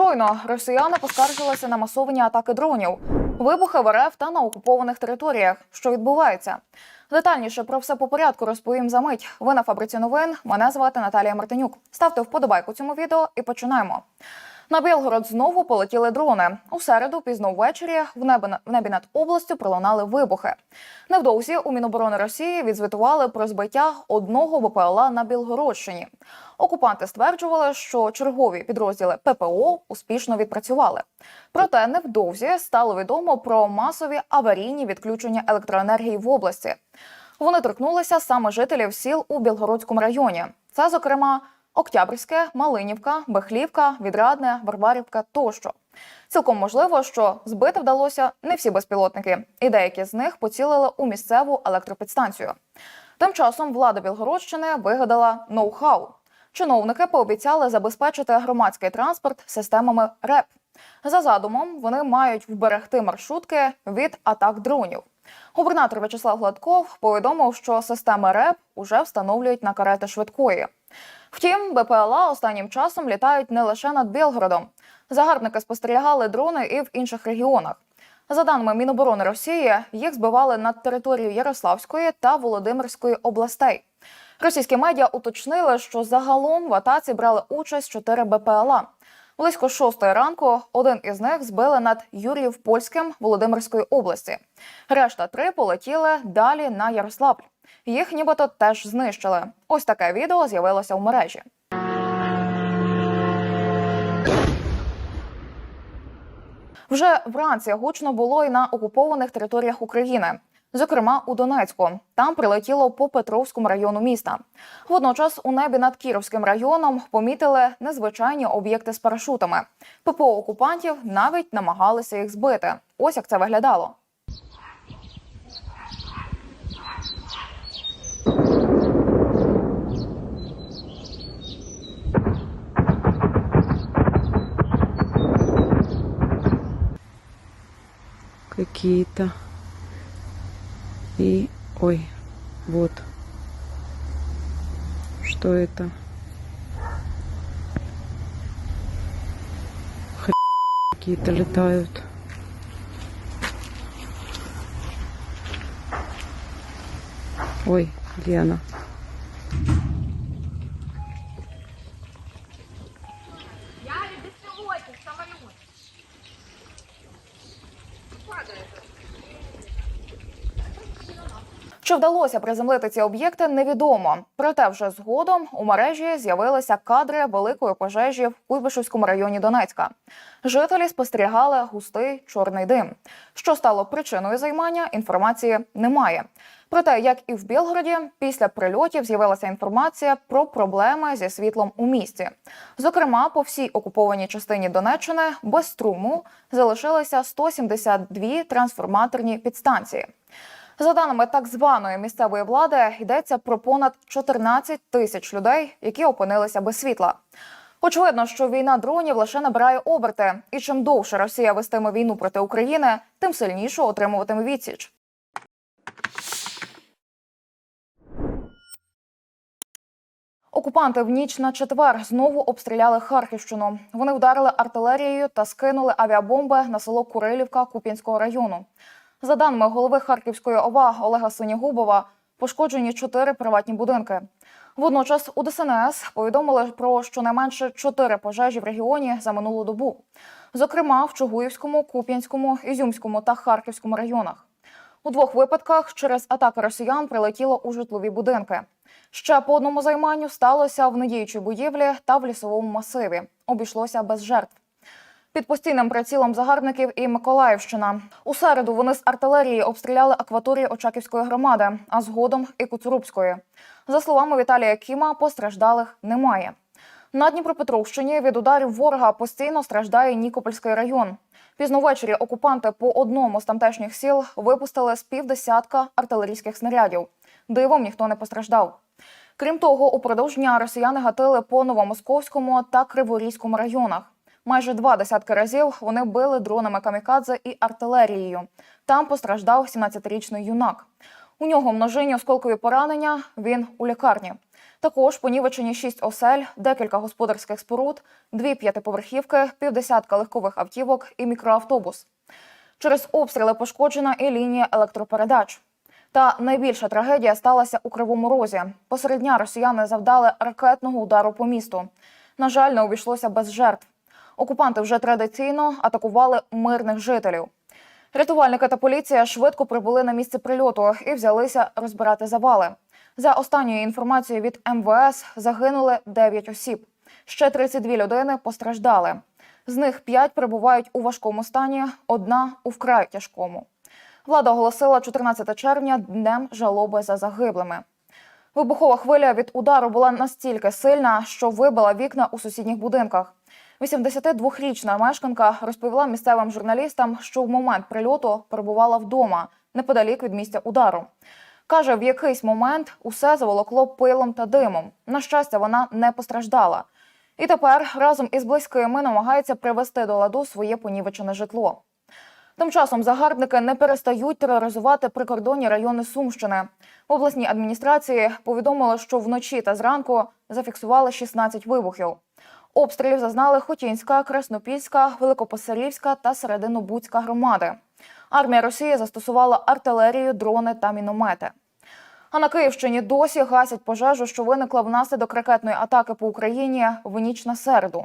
Щойно росіяни поскаржилися на масовані атаки дронів, вибухи в РФ та на окупованих територіях. Що відбувається? Детальніше про все по порядку розповім за мить. Ви на фабриці новин. Мене звати Наталія Мартинюк. Ставте вподобайку цьому відео і починаємо. На Білгород знову полетіли дрони. У середу, пізно ввечері, в небі, в небі над областю пролунали вибухи. Невдовзі у Міноборони Росії відзвітували про збиття одного БПЛА на Білгородщині. Окупанти стверджували, що чергові підрозділи ППО успішно відпрацювали. Проте невдовзі стало відомо про масові аварійні відключення електроенергії в області. Вони торкнулися саме жителів сіл у Білгородському районі. Це, зокрема, Октябрьське, Малинівка, Бехлівка, Відрадне, Варварівка тощо. Цілком можливо, що збити вдалося не всі безпілотники, і деякі з них поцілили у місцеву електропідстанцію. Тим часом влада Білгородщини вигадала ноу-хау. Чиновники пообіцяли забезпечити громадський транспорт системами РЕП. За задумом, вони мають вберегти маршрутки від атак дронів. Губернатор В'ячеслав Гладков повідомив, що системи РЕП уже встановлюють на карети швидкої. Втім, БПЛА останнім часом літають не лише над Білгородом. Загарбники спостерігали дрони і в інших регіонах. За даними Міноборони Росії, їх збивали над територією Ярославської та Володимирської областей. Російські медіа уточнили, що загалом в атаці брали участь 4 БПЛА. Близько шостої ранку один із них збили над Юріїв-Польським Володимирської області. Решта три полетіли далі на Ярославль. Їх нібито теж знищили. Ось таке відео з'явилося в мережі. Вже вранці гучно було і на окупованих територіях України, зокрема у Донецьку. Там прилетіло по Петровському району міста. Водночас у небі над Кіровським районом помітили незвичайні об'єкти з парашутами. ППО окупантів навіть намагалися їх збити. Ось як це виглядало. Какие-то. И, ой, вот. Что это? Какие-то летают. Ой, где она? करायचं Чи вдалося приземлити ці об'єкти, невідомо. Проте вже згодом у мережі з'явилися кадри великої пожежі в Куйбишевському районі Донецька. Жителі спостерігали густий чорний дим. Що стало причиною займання, інформації немає. Проте, як і в Білгороді, після прильотів з'явилася інформація про проблеми зі світлом у місті. Зокрема, по всій окупованій частині Донеччини без струму залишилися 172 трансформаторні підстанції. За даними так званої місцевої влади, йдеться про понад 14 тисяч людей, які опинилися без світла. Очевидно, що війна дронів лише набирає оберти, і чим довше Росія вестиме війну проти України, тим сильніше отримуватиме відсіч. Окупанти в ніч на четвер знову обстріляли Харківщину. Вони вдарили артилерією та скинули авіабомби на село Курилівка Куп'янського району. За даними голови Харківської ОВА Олега Синігубова, пошкоджені чотири приватні будинки. Водночас у ДСНС повідомили про щонайменше чотири пожежі в регіоні за минулу добу. Зокрема, в Чугуївському, Куп'янському, Ізюмському та Харківському районах. У двох випадках через атаки росіян прилетіло у житлові будинки. Ще по одному займанню сталося в недіючій будівлі та в лісовому масиві. Обійшлося без жертв. Під постійним прицілом загарбників і Миколаївщина. У середу вони з артилерії обстріляли акваторії Очаківської громади, а згодом і Куцурубської. За словами Віталія Кіма, постраждалих немає. На Дніпропетровщині від ударів ворога постійно страждає Нікопольський район. Пізно ввечері окупанти по одному з тамтешніх сіл випустили з півдесятка артилерійських снарядів. Дивом ніхто не постраждав. Крім того, упродовж дня росіяни гатили по Новомосковському та Криворізькому районах. Майже два десятки разів вони били дронами камікадзе і артилерією. Там постраждав 17-річний юнак. У нього множинні осколкові поранення. Він у лікарні. Також понівечені шість осель, декілька господарських споруд, дві п'ятиповерхівки, півдесятка легкових автівок і мікроавтобус. Через обстріли пошкоджена і лінія електропередач. Та найбільша трагедія сталася у Кривому Розі. Посеред дня росіяни завдали ракетного удару по місту. На жаль, не обійшлося без жертв. Окупанти вже традиційно атакували мирних жителів. Рятувальники та поліція швидко прибули на місце прильоту і взялися розбирати завали. За останньою інформацією від МВС загинули 9 осіб. Ще 32 людини постраждали. З них 5 перебувають у важкому стані, одна у вкрай тяжкому. Влада оголосила 14 червня днем жалоби за загиблими. Вибухова хвиля від удару була настільки сильна, що вибила вікна у сусідніх будинках. 82-річна мешканка розповіла місцевим журналістам, що в момент прильоту перебувала вдома неподалік від місця удару. Каже, в якийсь момент усе заволокло пилом та димом. На щастя, вона не постраждала. І тепер разом із близькими намагається привести до ладу своє понівечене житло. Тим часом загарбники не перестають тероризувати прикордонні райони Сумщини. В обласній адміністрації повідомили, що вночі та зранку зафіксували 16 вибухів. Обстрілів зазнали Хотінська, Краснопільська, Великопосарівська та Серединобудська громади. Армія Росії застосувала артилерію, дрони та міномети. А на Київщині досі гасять пожежу, що виникла внаслідок ракетної атаки по Україні в ніч на середу.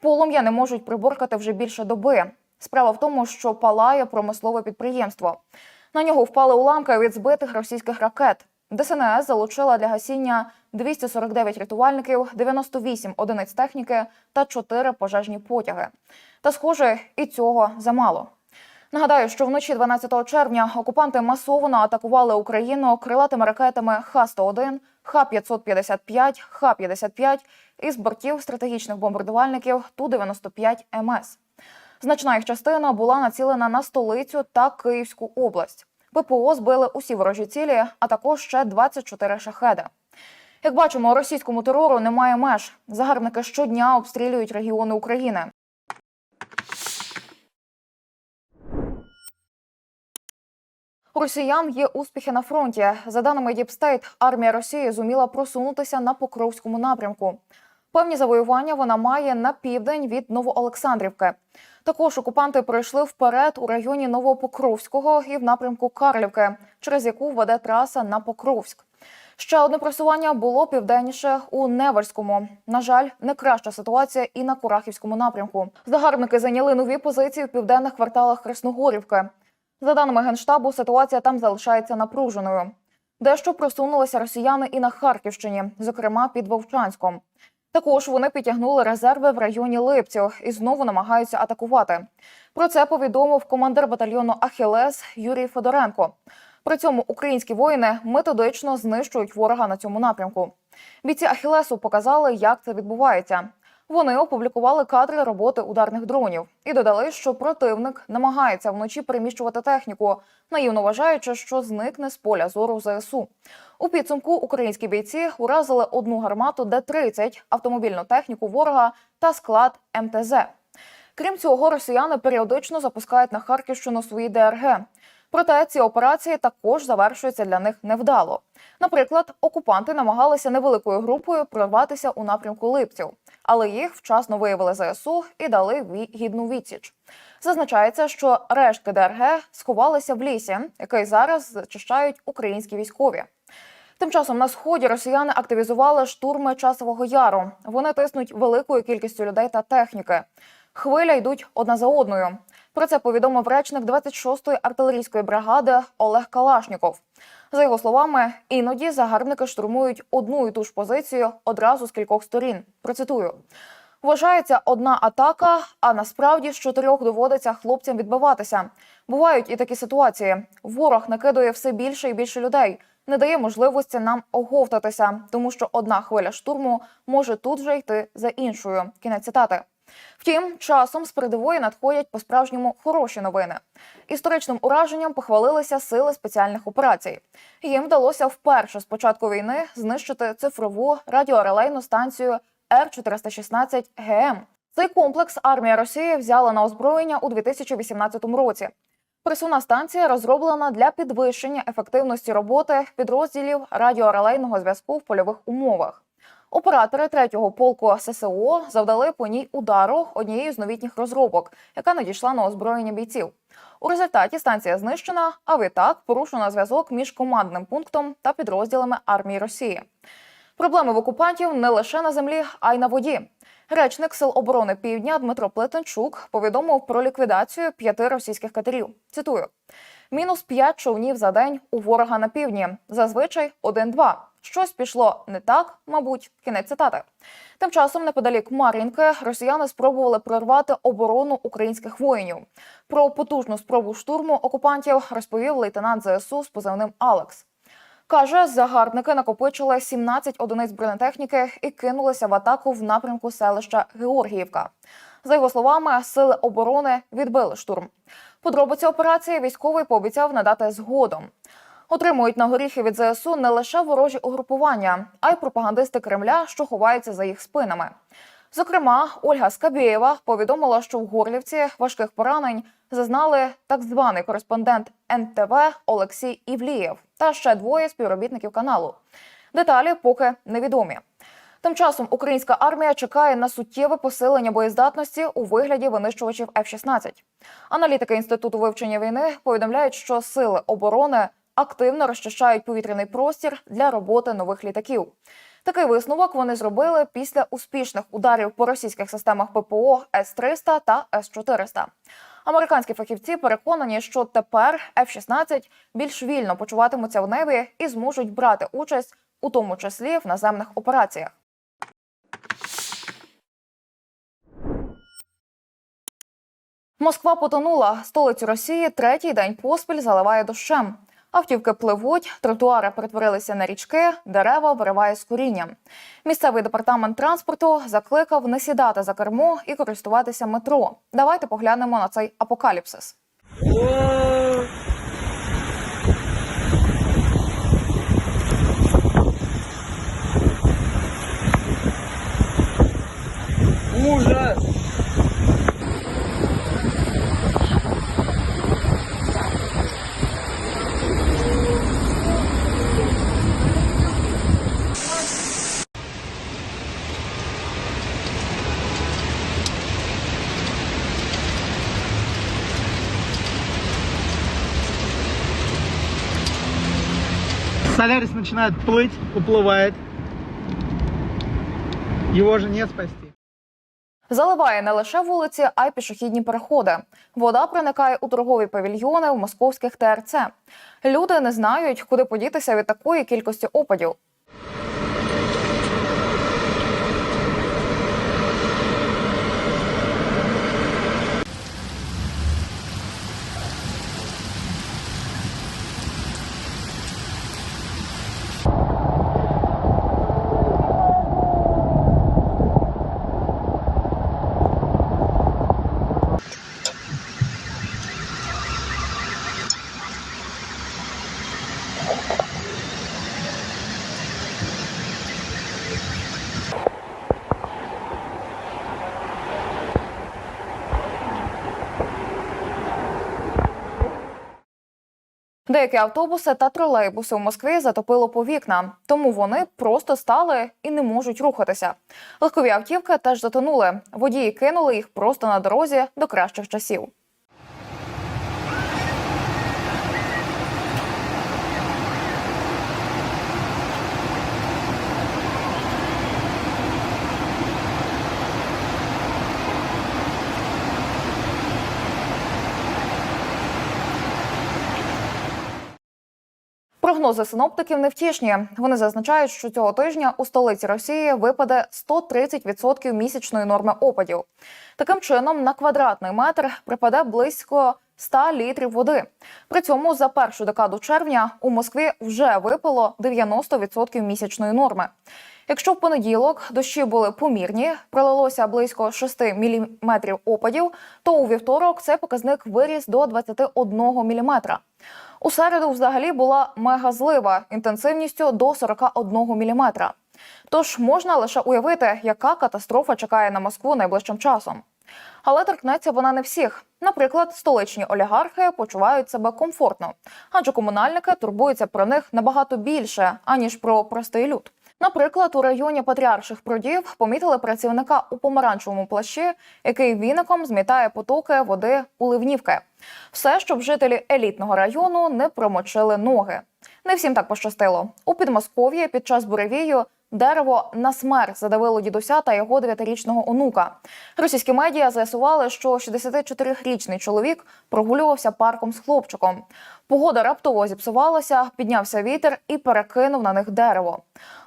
Полум'я не можуть приборкати вже більше доби. Справа в тому, що палає промислове підприємство. На нього впали уламки від збитих російських ракет. ДСНС залучила для гасіння 249 рятувальників, 98 одиниць техніки та 4 пожежні потяги. Та, схоже, і цього замало. Нагадаю, що вночі 12 червня окупанти масово атакували Україну крилатими ракетами Х-101, Х-555, Х-55 із бортів стратегічних бомбардувальників Ту-95 МС. Значна їх частина була націлена на столицю та Київську область. ППО збили усі ворожі цілі, а також ще 24 шахеди. Як бачимо, російському терору немає меж. Загарбники щодня обстрілюють регіони України. У росіян є успіхи на фронті. За даними State, армія Росії зуміла просунутися на Покровському напрямку. Певні завоювання вона має на південь від Новоолександрівки. Також окупанти пройшли вперед у районі Новопокровського і в напрямку Карлівки, через яку веде траса на Покровськ. Ще одне просування було південніше у Невельському. На жаль, не краща ситуація і на Курахівському напрямку. Загарбники зайняли нові позиції в південних кварталах Красногорівки. За даними генштабу, ситуація там залишається напруженою. Дещо просунулися росіяни і на Харківщині, зокрема під Вовчанськом. Також вони підтягнули резерви в районі Липців і знову намагаються атакувати. Про це повідомив командир батальйону Ахілес Юрій Федоренко. При цьому українські воїни методично знищують ворога на цьому напрямку. Бійці Ахілесу показали, як це відбувається. Вони опублікували кадри роботи ударних дронів і додали, що противник намагається вночі переміщувати техніку, наївно вважаючи, що зникне з поля зору ЗСУ. У підсумку українські бійці уразили одну гармату Д-30, автомобільну техніку ворога та склад МТЗ. Крім цього, росіяни періодично запускають на Харківщину свої ДРГ. Проте ці операції також завершуються для них невдало. Наприклад, окупанти намагалися невеликою групою прорватися у напрямку Липців, але їх вчасно виявили ЗСУ і дали гідну відсіч. Зазначається, що рештки ДРГ сховалися в лісі, який зараз зачищають українські військові. Тим часом на сході росіяни активізували штурми часового яру. Вони тиснуть великою кількістю людей та техніки. Хвиля йдуть одна за одною. Про це повідомив речник 26-ї артилерійської бригади Олег Калашніков. За його словами, іноді загарбники штурмують одну і ту ж позицію одразу з кількох сторін. Процитую. Вважається одна атака, а насправді з чотирьох доводиться хлопцям відбиватися. Бувають і такі ситуації. Ворог накидує все більше і більше людей, не дає можливості нам оговтатися, тому що одна хвиля штурму може тут же йти за іншою. Кінець цитати. Втім, часом з передової надходять по-справжньому хороші новини. Історичним ураженням похвалилися сили спеціальних операцій. Їм вдалося вперше з початку війни знищити цифрову радіорелейну станцію Р-416 ГМ. Цей комплекс армія Росії взяла на озброєння у 2018 році. Присувна станція розроблена для підвищення ефективності роботи підрозділів радіорелейного зв'язку в польових умовах. Оператори 3-го полку ССО завдали по ній удару однією з новітніх розробок, яка надійшла на озброєння бійців. У результаті станція знищена, а відтак порушено зв'язок між командним пунктом та підрозділами армії Росії. Проблеми в окупантів не лише на землі, а й на воді. Речник Сил оборони Півдня Дмитро Плетенчук повідомив про ліквідацію п'яти російських катерів. Цитую: мінус п'ять човнів за день у ворога на півдні. Зазвичай один-два. Щось пішло не так, мабуть, кінець цитати. Тим часом, неподалік Мар'їнки, росіяни спробували прорвати оборону українських воїнів. Про потужну спробу штурму окупантів розповів лейтенант ЗСУ з позивним Алекс. Каже, загарбники накопичили 17 одиниць бронетехніки і кинулися в атаку в напрямку селища Георгіївка. За його словами, сили оборони відбили штурм. Подробиці операції військовий пообіцяв надати згодом. Отримують на горіхи від ЗСУ не лише ворожі угрупування, а й пропагандисти Кремля, що ховаються за їх спинами. Зокрема, Ольга Скабєєва повідомила, що в Горлівці важких поранень зазнали так званий кореспондент НТВ Олексій Івлієв та ще двоє співробітників каналу. Деталі поки невідомі. Тим часом українська армія чекає на суттєве посилення боєздатності у вигляді винищувачів F-16. Аналітики інституту вивчення війни повідомляють, що сили оборони активно розчищають повітряний простір для роботи нових літаків. Такий висновок вони зробили після успішних ударів по російських системах ППО С-300 та С-400. Американські фахівці переконані, що тепер F-16 більш вільно почуватимуться в небі і зможуть брати участь, у тому числі в наземних операціях. Москва потонула. Столицю Росії третій день поспіль заливає дощем. Автівки пливуть, тротуари перетворилися на річки, дерева вириває з корінням. Місцевий департамент транспорту закликав не сідати за кермо і користуватися метро. Давайте поглянемо на цей апокаліпсис. Солярис начинает плыть, уплывает. Его же не спасти. Заливає не лише вулиці, а й пішохідні переходи. Вода проникає у торгові павільйони в московських ТРЦ. Люди не знають, куди подітися від такої кількості опадів. Деякі автобуси та тролейбуси у Москві затопило по вікна, тому вони просто стали і не можуть рухатися. Легкові автівки теж затонули. Водії кинули їх просто на дорозі до кращих часів. Прогнози синоптиків невтішні. Вони зазначають, що цього тижня у столиці Росії випаде 130% місячної норми опадів. Таким чином, на квадратний метр припаде близько 100 літрів води. При цьому за першу декаду червня у Москві вже випало 90% місячної норми. Якщо в понеділок дощі були помірні, пролилося близько 6 мм опадів, то у вівторок цей показник виріс до 21 мм. У середу взагалі була мегазлива інтенсивністю до 41 мм. Тож можна лише уявити, яка катастрофа чекає на Москву найближчим часом. Але торкнеться вона не всіх. Наприклад, столичні олігархи почувають себе комфортно, адже комунальники турбуються про них набагато більше, аніж про простий люд. Наприклад, у районі Патріарших прудів помітили працівника у помаранчевому плащі, який віником змітає потоки води у ливнівки. Все, щоб жителі елітного району не промочили ноги. Не всім так пощастило. У Підмосков'ї під час буревію дерево на смерть задавило дідуся та його 9-річного онука. Російські медіа з'ясували, що 64-річний чоловік прогулювався парком з хлопчиком. Погода раптово зіпсувалася, піднявся вітер і перекинув на них дерево.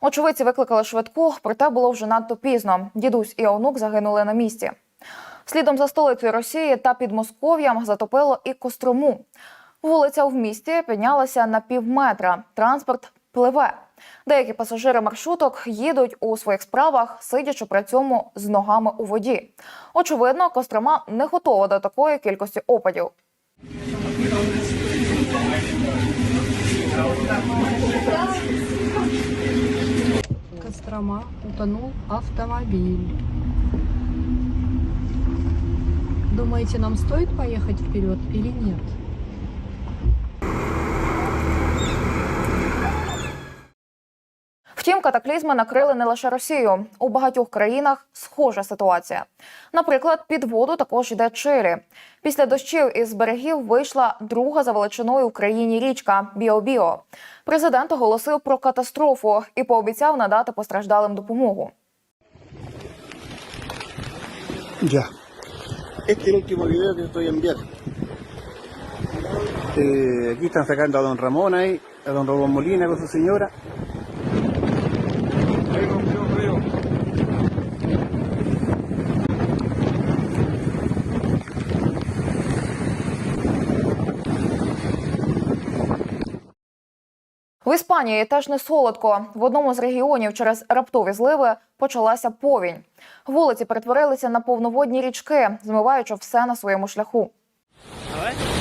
Очевидці викликали швидку, проте було вже надто пізно. Дідусь і онук загинули на місці. Слідом за столицею Росії та Підмосков'ям затопило і Кострому. Вулиця в місті піднялася на півметра. Транспорт пливе. Деякі пасажири маршруток їдуть у своїх справах, сидячи при цьому з ногами у воді. Очевидно, Кострома не готова до такої кількості опадів. Кострома утонул автомобиль. Думаете, нам стоит поехать вперед или нет? Втім, катаклізми накрили не лише Росію. У багатьох країнах схожа ситуація. Наприклад, під воду також йде Чилі. Після дощів із берегів вийшла друга за величиною в країні річка Біо-Біо. Президент оголосив про катастрофу і пообіцяв надати постраждалим допомогу. Que. Eh, aquí están sacando a don Ramón ahí, a don Ramón Molina con su señora. В Іспанії теж не солодко. В одному з регіонів через раптові зливи почалася повінь. Вулиці перетворилися на повноводні річки, змиваючи все на своєму шляху. А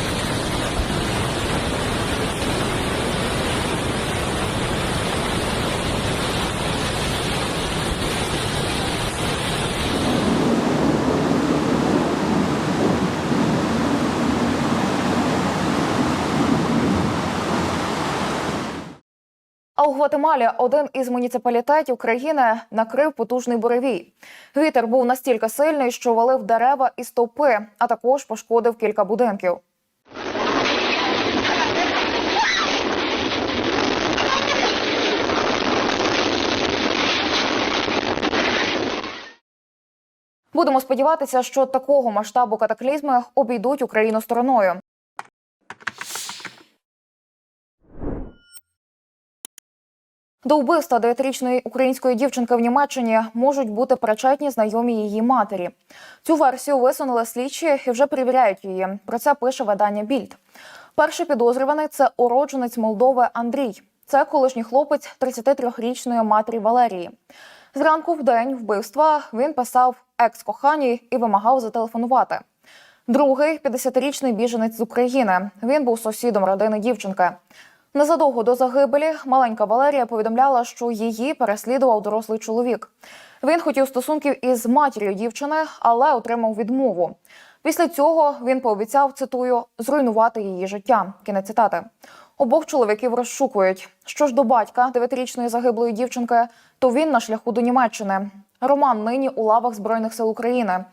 у Гватемалі один із муніципалітетів країни накрив потужний буревій. Вітер був настільки сильний, що валив дерева і стовпи, а також пошкодив кілька будинків. Будемо сподіватися, що такого масштабу катаклізми обійдуть Україну стороною. До вбивства дев'ятирічної української дівчинки в Німеччині можуть бути причетні знайомі її матері. Цю версію висунули слідчі і вже перевіряють її. Про це пише видання Більд. Перший підозрюваний це уродженець Молдови Андрій. Це колишній хлопець 33-річної матері Валерії. Зранку в день вбивства він писав екс-коханій і вимагав зателефонувати. Другий 50-річний біженець з України. Він був сусідом родини дівчинки. Незадовго до загибелі маленька Валерія повідомляла, що її переслідував дорослий чоловік. Він хотів стосунків із матір'ю дівчини, але отримав відмову. Після цього він пообіцяв, цитую, зруйнувати її життя. Кінець цитати. Обох чоловіків розшукують. Що ж до батька дев'ятирічної загиблої дівчинки, то він на шляху до Німеччини. Роман нині у лавах збройних сил України.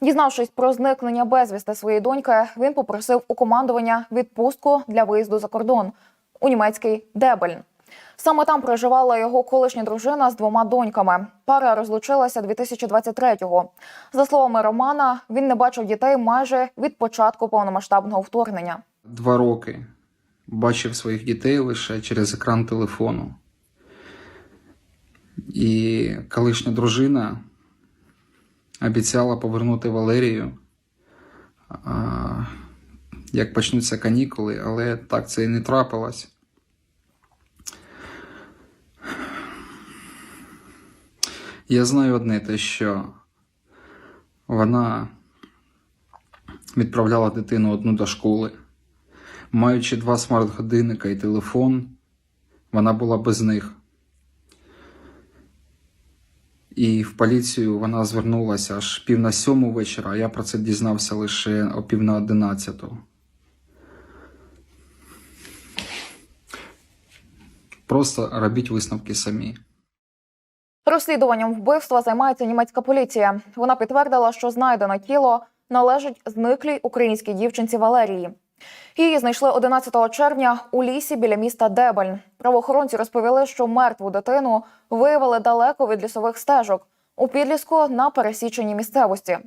Дізнавшись про зникнення безвісти своєї доньки, він попросив у командування відпустку для виїзду за кордон у німецький Дебельн. Саме там проживала його колишня дружина з двома доньками. Пара розлучилася 2023-го. За словами Романа, він не бачив дітей майже від початку повномасштабного вторгнення. Два роки бачив своїх дітей лише через екран телефону. І колишня дружина обіцяла повернути Валерію, як почнуться канікули, але так це і не трапилось. Я знаю одне те, що вона відправляла дитину одну до школи. Маючи два смарт-годинника і телефон, вона була без них. І в поліцію вона звернулася аж пів на сьому вечора, а я про це дізнався лише о пів на одинадцяту. Просто робіть висновки самі. Розслідуванням вбивства займається німецька поліція. Вона підтвердила, що знайдене тіло належить зниклій українській дівчинці Валерії. Її знайшли 11 червня у лісі біля міста Дебельн. Правоохоронці розповіли, що мертву дитину виявили далеко від лісових стежок у підліску на пересіченій місцевості.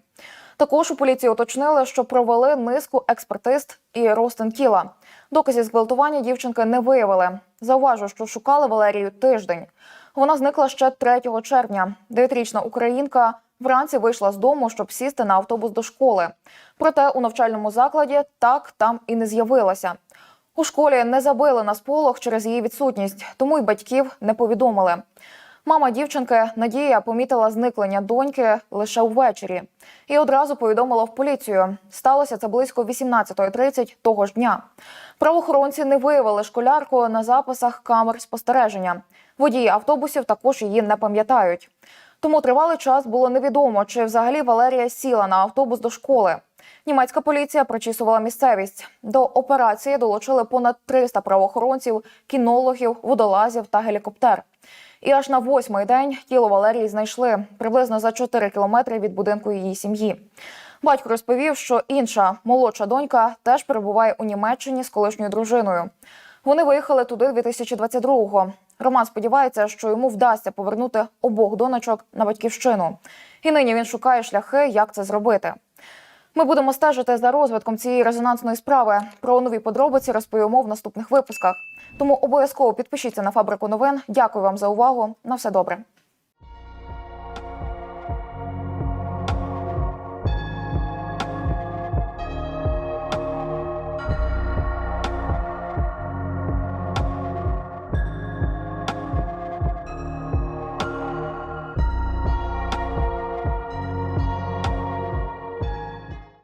Також у поліції уточнили, що провели низку експертиз і розтин тіла. Доказів зґвалтування дівчинки не виявили. Зауважу, що шукали Валерію тиждень. Вона зникла ще 3 червня. Дев'ятирічна українка вранці вийшла з дому, щоб сісти на автобус до школи. Проте у навчальному закладі так там і не з'явилася. У школі не забили на сполох через її відсутність, тому й батьків не повідомили. Мама дівчинки Надія помітила зникнення доньки лише ввечері і одразу повідомила в поліцію. Сталося це близько 18.30 того ж дня. Правоохоронці не виявили школярку на записах камер спостереження. Водії автобусів також її не пам'ятають. Тому тривалий час було невідомо, чи взагалі Валерія сіла на автобус до школи. Німецька поліція прочісувала місцевість. До операції долучили понад 300 правоохоронців, кінологів, водолазів та гелікоптер. І аж на восьмий день тіло Валерії знайшли приблизно за 4 кілометри від будинку її сім'ї. Батько розповів, що інша молодша донька теж перебуває у Німеччині з колишньою дружиною. Вони виїхали туди 2022-го. Роман сподівається, що йому вдасться повернути обох донечок на батьківщину. І нині він шукає шляхи, як це зробити. Ми будемо стежити за розвитком цієї резонансної справи. Про нові подробиці розповімо в наступних випусках. Тому обов'язково підпишіться на фабрику новин. Дякую вам за увагу. На все добре.